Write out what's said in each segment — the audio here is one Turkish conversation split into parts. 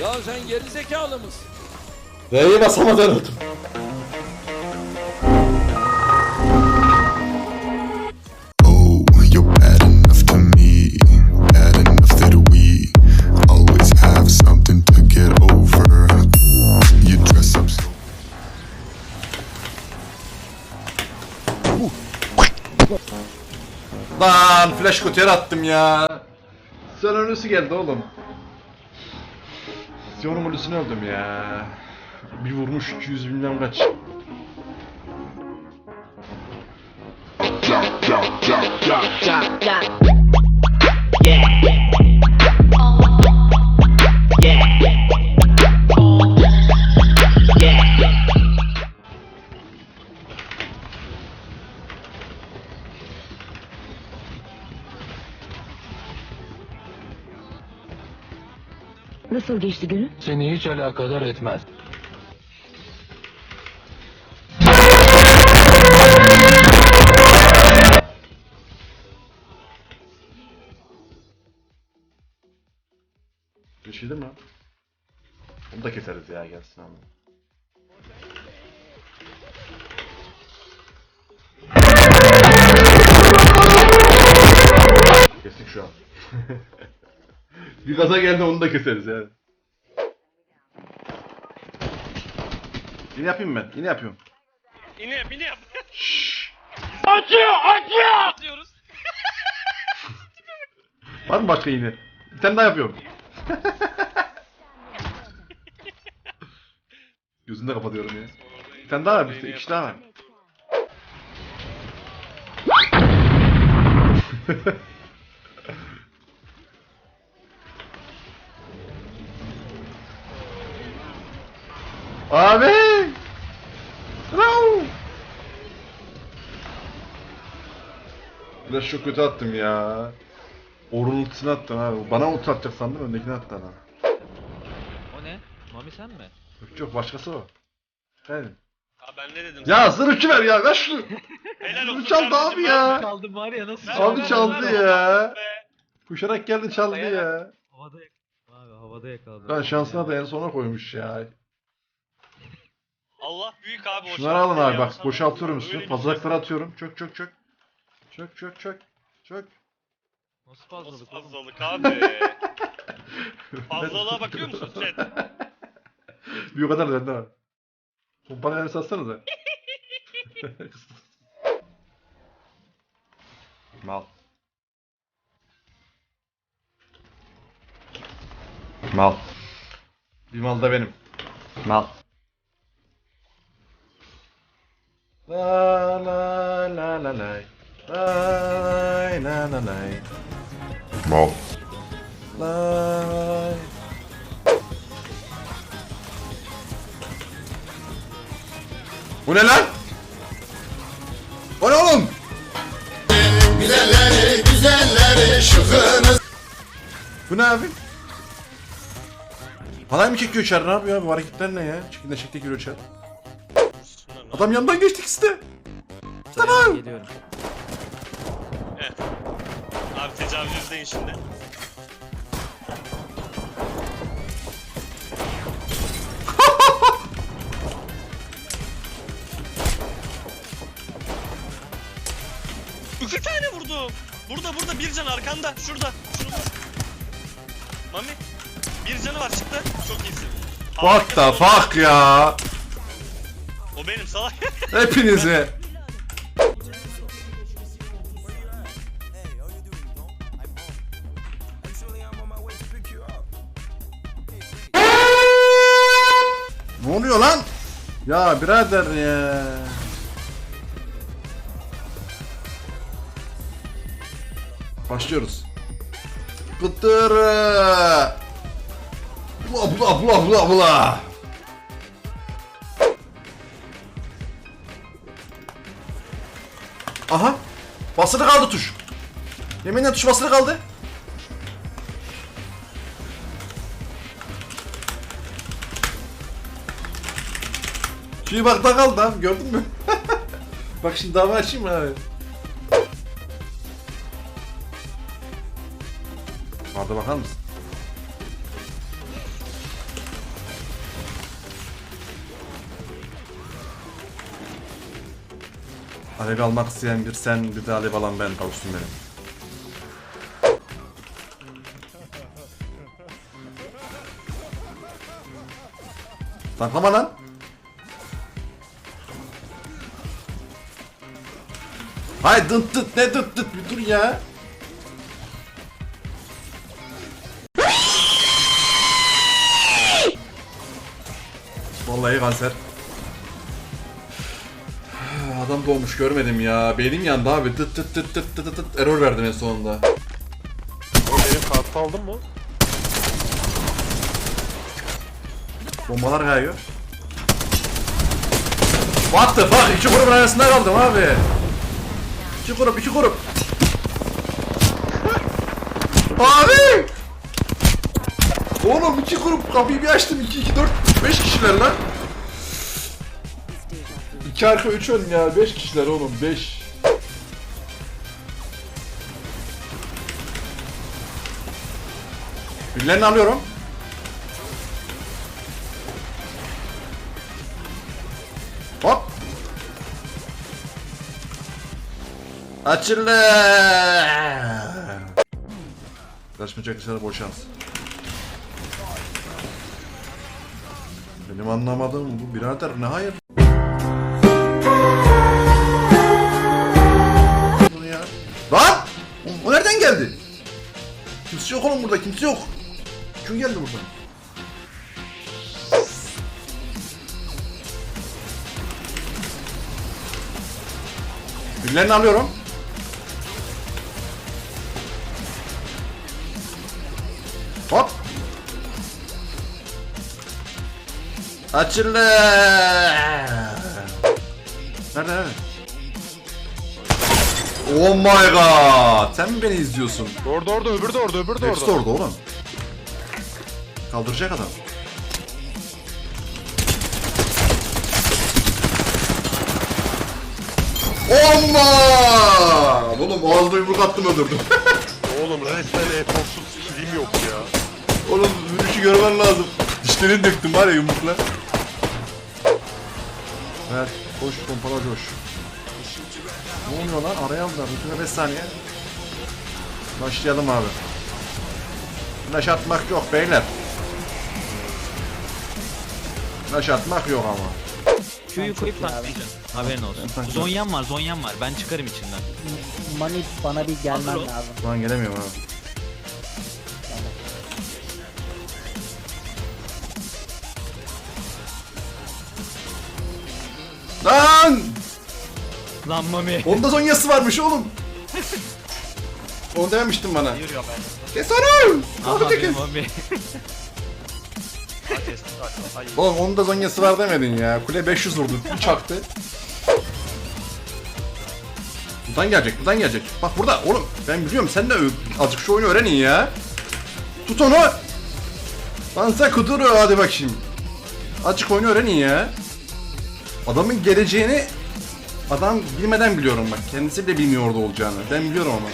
Ya sen geri zekalı mısın? R'ye basamadan öldüm. Oh, you're bad enough to me, bad enough that we always have something to get over. You dress up so. Lan flash kutuya attım ya. Sen ölüsü geldi oğlum. Sion'un ölüsünü öldüm ya. Bir vurmuş 200 bilmem kaç. Nasıl geçti günün? Seni hiç alakadar etmez. Geçildi mi? Onu da keseriz ya gelsin ama. Bir gaza geldi onu da keseriz yani. Yine yapayım ben. Yine yapıyorum. Yine yap, yine yap. Atıyoruz. Var mı başka yine? Bir tane daha yapıyorum. Gözünü de kapatıyorum ya. Bir tane daha var. Bir, iki daha var. Abi! Bravo! Biraz çok kötü attım ya. Orun ultisini attım abi. Bana ulti atacak sandım öndekini attı adam. O ne? Mami sen mi? Yok yok başkası o. Efendim. Abi ben ne dedim? Ya zırhçı ver ya ver şunu. Helal olsun. Bunu çaldı abi ya. Kaldım var ya nasıl? Abi çaldı ya. Be. Kuşarak geldi çaldı ya. Havada yak- Abi havada yakaladım. Ben şansına da en sona koymuş ya. Allah büyük abi Şunları alın abi bak boşaltıyorum bir Fazlalıkları şey- atıyorum. Çök çök çök. Çök çök çök. Çök. Nasıl Nasıl fazlalık oğlum? fazlalık abi? Fazlalığa bakıyor musun chat? Bir o kadar bende var. Kumpanyaları satsanıza. Mal. Mal. Bir mal da benim. Mal. La la la la lay. Lay la la lay. Mal. Lay. Bu ne lan? O ne oğlum? Bu ne abi? Halay mı çekiyor içeri ne yapıyor abi? Bu hareketler ne ya? Çekinde çekti giriyor içeri. Adam yandan geçtik işte. Tamam. Geliyorum. Evet. Abi tecavüzdeyin şimdi. İki tane vurdum. Burada burada bir can arkanda. Şurada. Şurada. Mami. Bir canı var çıktı. Çok iyisin. What the fuck ya? Benim salak. Hepinizi. Ne oluyor lan? Ya birader ya. Başlıyoruz. Kıtır. Bula bula bula bula bula. Aha. Basılı kaldı tuş. Yeminle tuş basılı kaldı. Şimdi bak da kaldı abi gördün mü? bak şimdi dava açayım mı abi? Orada bakar mısın? Alev almak isteyen bir sen, bir de alev alan ben kavuşsun benim. Taklama lan. Hay dıt dıt ne dıt dıt bir dur ya. Vallahi kanser. Adam doğmuş görmedim ya. Beynim yandı abi. Tıt tıt tıt tıt tıt tıt error verdim en sonunda. Oğlum benim kartı aldın mı? Bombalar kayıyor. What the fuck? İki grubun arasında kaldım abi. İki grup, iki grup. abi! Oğlum iki grup kapıyı bir açtım. 2, 2, 4, 5 kişiler lan. 2 arka 3 ön ya. 5 kişiler oğlum. 5. Birilerini alıyorum. Hop. Açıldı. Kaçmayacak işler boş şans. Benim anlamadığım bu birader ne hayır? Lan! O, o nereden geldi? Kimse yok oğlum burada kimse yok. Kim geldi buradan? Birilerini alıyorum. Hop. Açıldı. Nerede nerede? Oh my god. Sen mi beni izliyorsun? Orada orada öbürü de orada öbürü de Hepsi orada. orada oğlum. Kaldıracak adam. Allah! Oğlum ağzına yumruk attım öldürdüm. Oğlum resmen eforsuz kilim yok ya. Oğlum yürüyüşü görmen lazım. Dişlerini döktüm var ya yumrukla. Evet, koş pompala coş. Ne oluyor lan? Araya aldılar. Rutine 5 saniye. Başlayalım abi. Flash atmak yok beyler. Flash atmak yok ama. Q'yu koyup taklayacaksın. Haberin olsun. Zonyan var, zonyan var. Ben çıkarım içinden. Mani bana bir gelmen Hazır ol. lazım. Şu an gelemiyorum abi. Lan! Lan Mami. Onda zonyası varmış oğlum. Onu dememiştin bana. Kes onu! Abi kes. Mami. Oğlum onun da zonyası var demedin ya. Kule 500 vurdu. Çaktı. Buradan gelecek, buradan gelecek. Bak burada oğlum. Ben biliyorum sen de azıcık şu oyunu öğrenin ya. Tut onu. Lan sen kuduru hadi bakayım. Azıcık oyunu öğrenin ya. Adamın geleceğini adam bilmeden biliyorum bak. Kendisi bile bilmiyor orada olacağını. Ben biliyorum ama.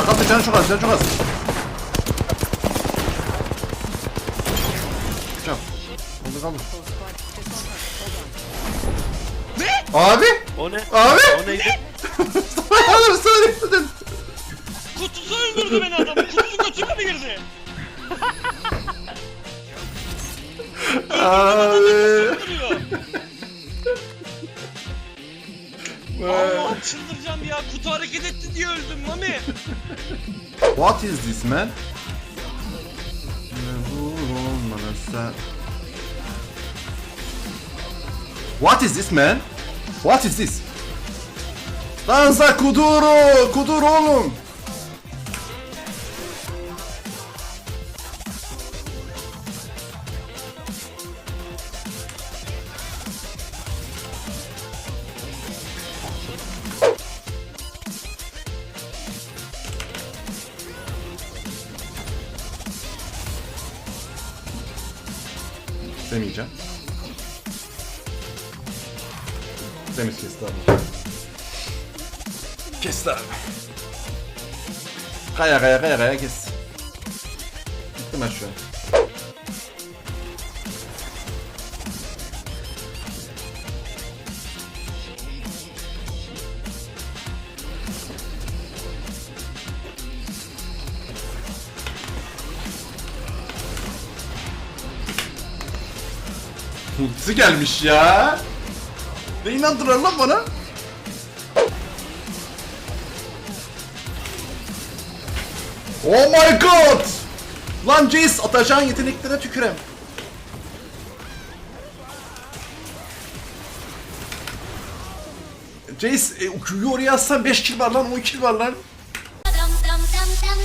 Arkadaşlar canı çok az, canı çok az. Hocam. Oldu kaldı. Ne? Abi! O ne? Abi! O neydi? Abi söylemedin. Kutusu öldürdü beni adam. Kutusu götüme mi girdi? Abi. Allah'ım çıldıracağım ya. Kutu hareket etti diye öldüm Mami. What is this man? What is this man? What is this? Danza kuduro! Kudur oğlum! Demeyeceğim. Temiz kesti abi. Kesti abi. Kaya kaya kaya kaya kes. Gittim ben Ultisi gelmiş ya. Ne inandırır lan bana? Oh my god! Lan Jace atacağın yeteneklere tükürem. Jace e, Q'yu oraya atsan 5 kill var lan 10 kill var lan.